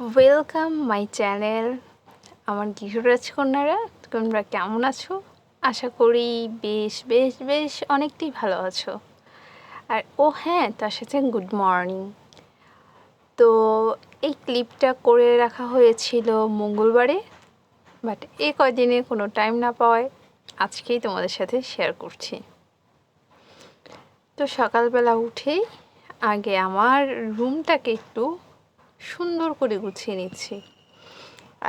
Welcome my channel আমার গৃহরাজ কন্যারা, তোমরা কেমন আছো? আশা করি বেশ বেশ বেশ অনেকটাই ভালো আছো। আর, ও হ্যাঁ তার সাথে গুড মর্নিং তো এই ক্লিপটা করে রাখা হয়েছিল মঙ্গলবারে বাট এ কয়দিনে কোনো টাইম না পাওয়ায় আজকেই তোমাদের সাথে শেয়ার করছি। তো সকালবেলা উঠেই আগে আমার রুমটাকে একটু সুন্দর করে গুছিয়ে নিচ্ছি।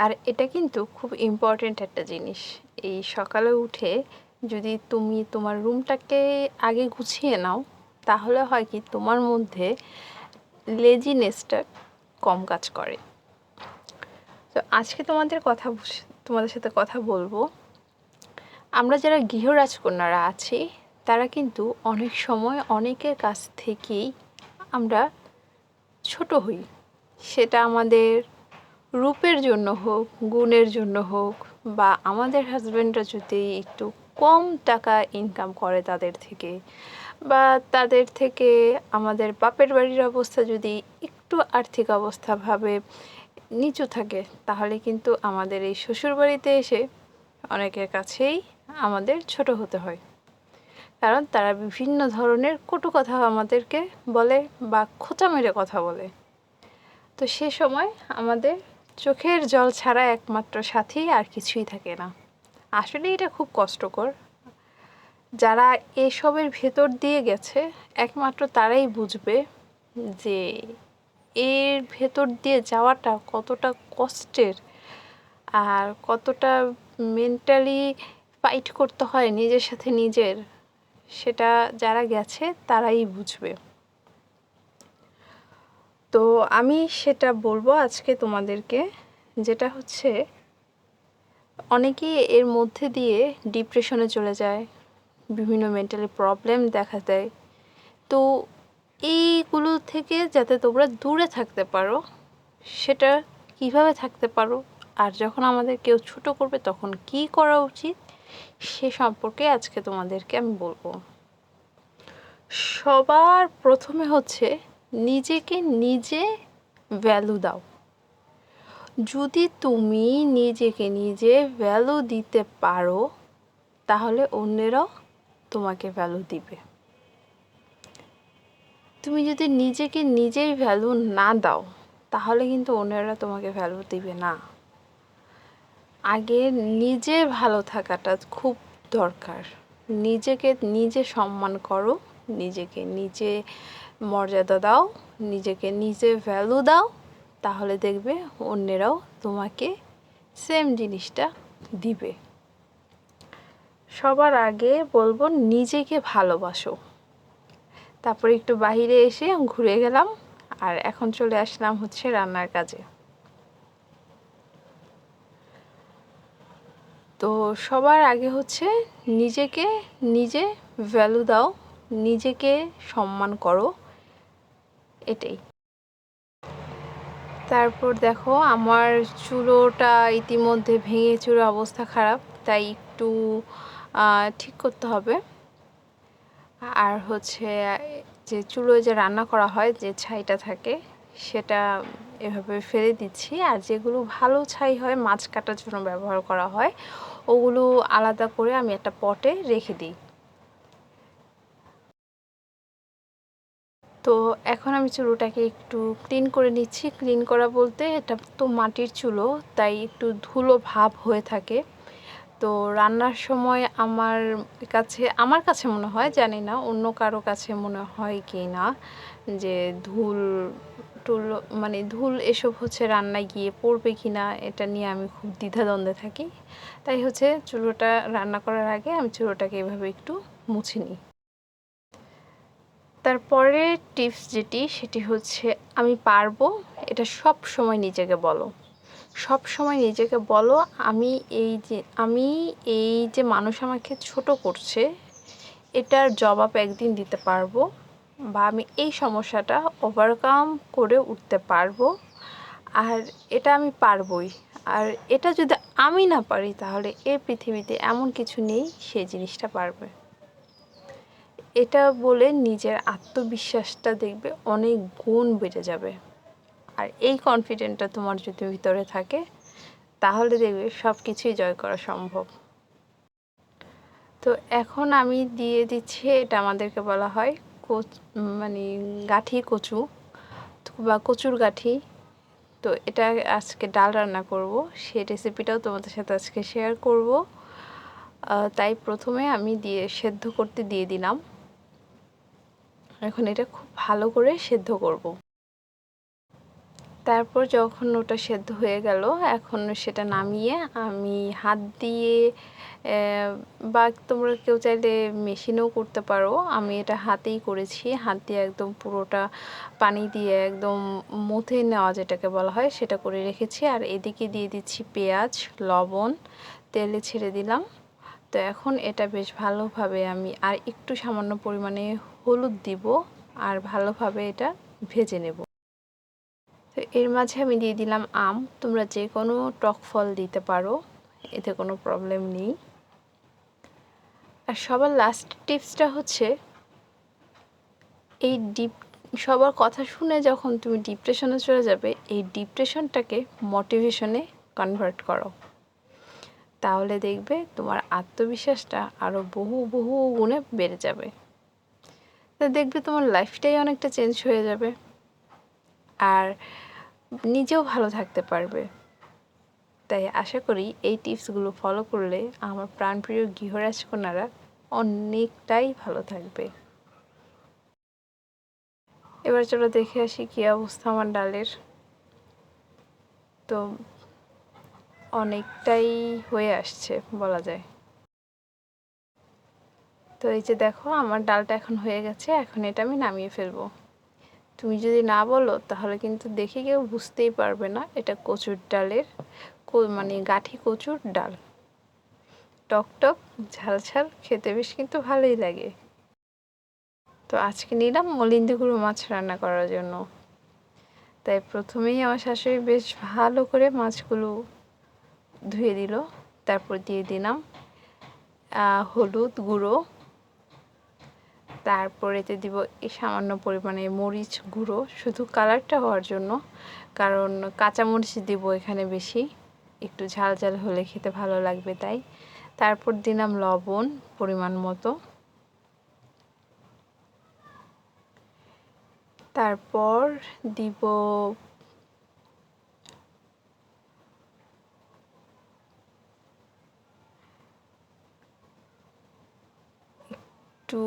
আর এটা কিন্তু খুব ইম্পর্ট্যান্ট একটা জিনিস। এই সকালে উঠে যদি তুমি তোমার রুমটাকে আগে গুছিয়ে নাও, তাহলে হয় কি তোমার মধ্যে লেজিনেসটা কম কাজ করে। তো আজকে তোমাদের কথা তোমাদের সাথে কথা বলব। আমরা যারা গৃহরাজকন্যারা আছি, তারা কিন্তু অনেক সময় অনেকের কাছ থেকেই আমরা ছোট হই। সেটা আমাদের রূপের জন্য হোক, গুণের জন্য হোক, বা আমাদের হাজব্যান্ডরা যদি একটু কম টাকা ইনকাম করে তাদের থেকে, বা তাদের থেকে আমাদের বাপের বাড়ির অবস্থা যদি একটু আর্থিক অবস্থাভাবে নিচু থাকে, তাহলে কিন্তু আমাদের এই শ্বশুরবাড়িতে এসে অনেকের কাছেই আমাদের ছোট হতে হয়। কারণ তারা বিভিন্ন ধরনের কটু কথা আমাদেরকে বলে বা খোঁচা মেরে কথা বলে। তো সে সময় আমাদের চোখের জল ছাড়া একমাত্র সাথী আর কিছুই থাকে না। আসলে এটা খুব কষ্টকর। যারা এসবের ভেতর দিয়ে গেছে, একমাত্র তারাই বুঝবে যে এর ভেতর দিয়ে যাওয়াটা কতটা কষ্টের আর কতটা মেন্টালি ফাইট করতে হয় নিজের সাথে নিজের, সেটা যারা গেছে তারাই বুঝবে। তো আমি সেটা বলব আজকে তোমাদেরকে, যেটা হচ্ছে অনেকেই এর মধ্যে দিয়ে ডিপ্রেশনে চলে যায়, বিভিন্ন মেন্টালি প্রবলেম দেখা দেয়। তো এইগুলো থেকে যাতে তোমরা দূরে থাকতে পারো, সেটা কীভাবে থাকতে পারো আর যখন আমাদের কেউ ছোট করবে তখন কি করা উচিত, সে সম্পর্কে আজকে তোমাদেরকে আমি বলব। সবার প্রথমে হচ্ছে নিজেকে নিজে ভ্যালু দাও। যদি তুমি নিজেকে নিজে ভ্যালু দিতে পারো, তাহলে অন্যেরাও তোমাকে ভ্যালু দিবে। তুমি যদি নিজেকে নিজেই ভ্যালু না দাও, তাহলে কিন্তু অন্যেরা তোমাকে ভ্যালু দিবে না। আগে নিজে ভালো থাকাটা খুব দরকার। নিজেকে নিজে সম্মান করো, নিজেকে নিজে মর্যাদা দাও, নিজেকে নিজে ভ্যালু দাও, তাহলে দেখবে অন্যেরাও তোমাকে সেম জিনিসটা দিবে। সবার আগে বলব নিজেকে ভালোবাসো। তারপরে একটু বাইরে এসে ঘুরে গেলাম, আর এখন চলে আসলাম হচ্ছে রান্নার কাজে। তো সবার আগে হচ্ছে নিজেকে নিজে ভ্যালু দাও, নিজেকে সম্মান করো। এটাই। তারপর দেখো, আমার চুলোটা ইতিমধ্যে ভেঙে চুরো অবস্থা খারাপ, তাই একটু ঠিক করতে হবে। আর হচ্ছে, যে চুলোয় যে রান্না করা হয়, যে ছাইটা থাকে, সেটা এভাবে ফেলে দিচ্ছি। আর যেগুলো ভালো ছাই হয়, মাছ কাটার জন্য ব্যবহার করা হয়, ওগুলো আলাদা করে আমি একটা পটে রেখে দিই। তো এখন আমি চুলোটাকে একটু ক্লিন করে নিচ্ছি। ক্লিন করা বলতে এটা তো মাটির চুলো, তাই একটু ধুলো ভাব হয়ে থাকে। তো রান্নার সময় আমার কাছে আমার কাছে মনে হয়, জানি না, অন্য কারও কাছে মনে হয় কি না, যে ধুল, টুল মানে ধুল এসব হচ্ছে রান্নায় গিয়ে পড়বে কি না, এটা নিয়ে আমি খুব দ্বিধাদ্বন্দ্বে থাকি। তাই হচ্ছে চুলোটা রান্না করার আগে আমি চুলোটাকে এভাবে একটু মুছে নিই। তারপরে টিপস যেটি, সেটি হচ্ছে আমি পারব, এটা সব সময় নিজেকে বলো। সব সময় নিজেকে বলো, আমি এই যে, আমি এই যে মানুষ আমাকে ছোট করছে, এটার জবাব একদিন দিতে পারব বা আমি এই সমস্যাটা ওভারকাম করে উঠতে পারব। আর এটা আমি পারবই। আর এটা যদি আমি না পারি, তাহলে এই পৃথিবীতে এমন কিছু নেই সেই জিনিসটা পারবে। এটা বলে নিজের আত্মবিশ্বাসটা দেখবে, অনেক গুণ বেড়ে যাবে। আর এই কনফিডেন্টটা তোমার যদি ভিতরে থাকে, তাহলে দেখবে সব কিছুই জয় করা সম্ভব। তো এখন আমি দিয়ে দিচ্ছি, এটা আমাদেরকে বলা হয় কোচ মানে গাঠি কচু বা কচুর গাঠি। তো এটা আজকে ডাল রান্না করব সেই রেসিপিটাও তোমাদের সাথে আজকে শেয়ার করব। তাই প্রথমে আমি দিয়ে সেদ্ধ করতে দিয়ে দিলাম। এখন এটা খুব ভালো করে সেদ্ধ করব। তারপর যখন ওটা সেদ্ধ হয়ে গেল, এখন সেটা নামিয়ে আমি হাত দিয়ে বা তোমরা কেউ চাইলে মেশিনেও করতে পারো। আমি এটা হাতেই করেছি। হাত দিয়ে একদম পুরোটা পানি দিয়ে একদম মুথে নেওয়া যেটাকে বলা হয়, সেটা করে রেখেছি। আর এদিকে দিয়ে দিচ্ছি পেঁয়াজ, লবণ, তেলে ছেড়ে দিলাম। তো এখন এটা বেশ ভালোভাবে আমি আর একটু সামান্য পরিমাণে হলুদ দিব আর ভালোভাবে এটা ভেজে নেব। তো এর মাঝে আমি দিয়ে দিলাম আম, তোমরা যে কোনো টক ফল দিতে পারো, এতে কোনো প্রবলেম নেই। আর সবার লাস্ট টিপসটা হচ্ছে, এই ডিপ, সবার কথা শুনে যখন তুমি ডিপ্রেশনে চলে যাবে, এই ডিপ্রেশনটাকে মোটিভেশনে কনভার্ট করো। তাহলে দেখবে তোমার আত্মবিশ্বাসটা আরও বহু বহু গুণে বেড়ে যাবে। দেখবে তোমার লাইফটাই অনেকটা চেঞ্জ হয়ে যাবে। আর নিজেও ভালো থাকতে পারবে। তাই আশা করি এই টিপসগুলো ফলো করলে আমার প্রাণপ্রিয় গৃহরাজকন্যারা অনেকটাই ভালো থাকবে। এবার চলো দেখে আসি কী অবস্থা আমার ডালের। তো অনেকটাই হয়ে আসছে, বলা যায়। তো এই যে দেখো, আমার ডালটা এখন হয়ে গেছে, এখন এটা আমি নামিয়ে ফেলব। তুমি যদি না বলো, তাহলে কিন্তু দেখে কেউ বুঝতেই পারবে না এটা কচুর ডালের মানে গাঠি কচুর ডাল। টক টক, ঝাল ঝাল, খেতে বেশ কিন্তু ভালোই লাগে। তো আজকে নিলাম মলিন্দি গুঁড়ো মাছ রান্না করার জন্য। তাই প্রথমেই আমার শাশুড়ি বেশ ভালো করে মাছগুলো ধুয়ে দিল, তারপর দিয়ে দিলাম হলুদ গুঁড়ো। তারপর এতে দিব এই সামান্য পরিমাণে মরিচ গুঁড়ো, শুধু কালারটা হওয়ার জন্য, কারণ কাঁচা মরিচ দিব এখানে বেশি, একটু ঝাল ঝাল হলে খেতে ভালো লাগবে তাই। তারপর দিলাম লবণ পরিমাণ মতো। তারপর দিব একটু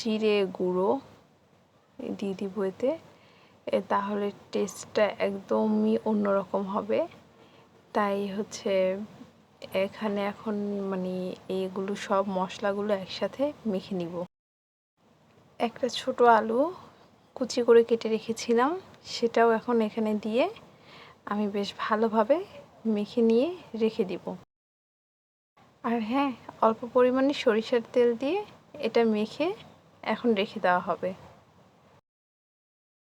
জিরে গুঁড়ো দিয়ে দিব এতে। তাহলে টেস্টটা একদমই অন্যরকম হবে। তাই হচ্ছে এখানে এখন মানে এইগুলো সব মশলাগুলো একসাথে মেখে নিব। একটা ছোট আলু কুচি করে কেটে রেখেছিলাম, সেটাও এখন এখানে দিয়ে আমি বেশ ভালোভাবে মেখে নিয়ে রেখে দিব। আর হ্যাঁ অল্প পরিমাণে সরিষার তেল দিয়ে এটা মেখে এখন রেখে দেওয়া হবে।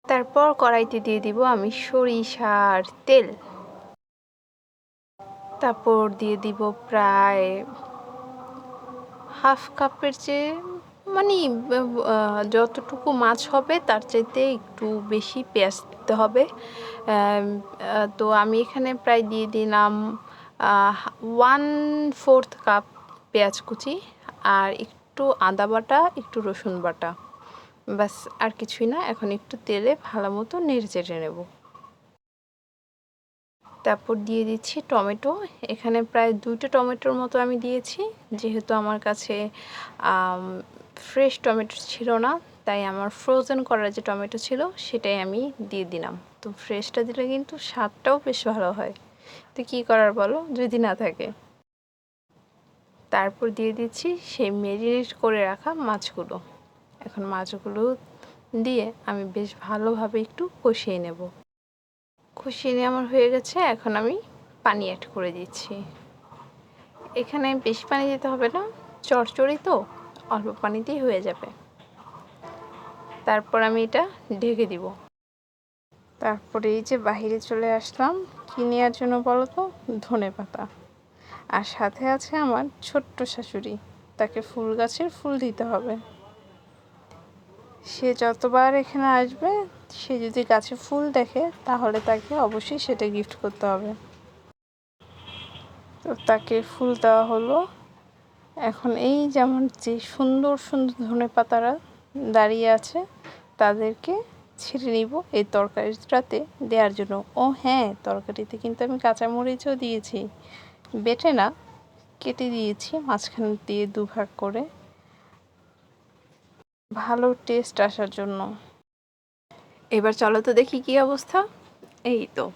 তারপর কড়াইতে দিয়ে দিব আমি সরিষার তেল। তারপর দিয়ে দিব প্রায় হাফ কাপের চেয়ে মানে যতটুকু মাছ হবে তার চাইতে একটু বেশি পেঁয়াজ দিতে হবে। তো আমি এখানে প্রায় দিয়ে দিলাম ওয়ান ফোর্থ কাপ পেঁয়াজ কুচি। আর একটু আদা বাটা, একটু রসুন বাটা। ব্যাস, আর কিছুই না, এখন একটু তেলে ভালো মতো নেড়ে চেড়ে নেব। তারপর দিয়ে দিচ্ছি টমেটো। এখানে প্রায় দুটো টমেটোর মতো আমি দিয়েছি। যেহেতু আমার কাছে ফ্রেশ টমেটো ছিল না, তাই আমার ফ্রোজেন করা যে টমেটো ছিল, সেটাই আমি দিয়ে দিলাম। তো ফ্রেশটা দিলে কিন্তু স্বাদটাও বেশ ভালো হয়। তো কী করার বলো? যদি না থাকে। তারপর দিয়ে দিচ্ছি সেই মেরিনেট করে রাখা মাছগুলো। এখন মাছগুলো দিয়ে আমি বেশ ভালোভাবে একটু কষিয়ে নেব। কষিয়ে নিয়ে আমার হয়ে গেছে, এখন আমি পানি অ্যাড করে দিচ্ছি। এখানে বেশি পানি দিতে হবে না, চড়চড়ি তো, অল্প পানিতেই হয়ে যাবে। তারপর আমি এটা ঢেকে দিব। তারপরে এই যে বাহিরে চলে আসলাম, কি নেওয়ার জন্য বলো তো? ধনে পাতা আর সাথে আছে আমার ছোট্ট শাশুড়ি। তাকে ফুল গাছের ফুল দিতে হবে। সে যতবার এখানে আসবে, সে যদি গাছে ফুল দেখে, তাহলে তাকে অবশ্যই সেটা গিফট করতে হবে। তো তাকে ফুল দেওয়া হলো। এখন এই যেমন যে সুন্দর সুন্দর ধনে পাতারা দাঁড়িয়ে আছে, তাদেরকে ছিঁড়ে নিব এই তরকারিটাতে দেওয়ার জন্য। ও হ্যাঁ তরকারিতে কিন্তু আমি কাঁচামরিচও দিয়েছি। বেটে না, কেটে দিয়েছি, মাঝখান দিয়ে দুভাগ করে। ভালো টেস্ট আসার জন্য। এবার চলো তো দেখি কি অবস্থা। এই তো,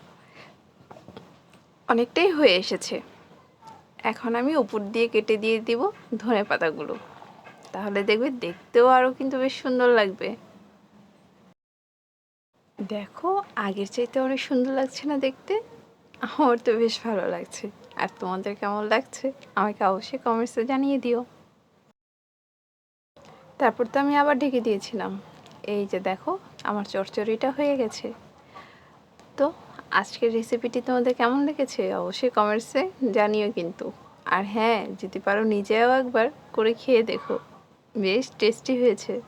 অনেকটাই হয়ে এসেছে। এখন আমি উপর দিয়ে কেটে দিয়ে দিব ধনে পাতাগুলো। তাহলে দেখবে দেখতেও আরও কিন্তু বেশ সুন্দর লাগবে। দেখো, আগের চাইতে অনেক সুন্দর লাগছে না দেখতে? আমার তো বেশ ভালো লাগছে। আর তোমাদের কেমন লাগছে? আমাকে অবশ্যই কমেন্টসে জানিয়ে দিও। তারপর তো আমি আবার ঢেকে দিয়েছিলাম। এই যে দেখো, আমার চচ্চড়িটা হয়ে গেছে। তো আজকের রেসিপিটি তোমাদের কেমন লেগেছে? অবশ্যই কমেন্টসে জানিও কিন্তু। আর হ্যাঁ যদি পারো নিজেও একবার করে খেয়ে দেখো। বেশ টেস্টি হয়েছে।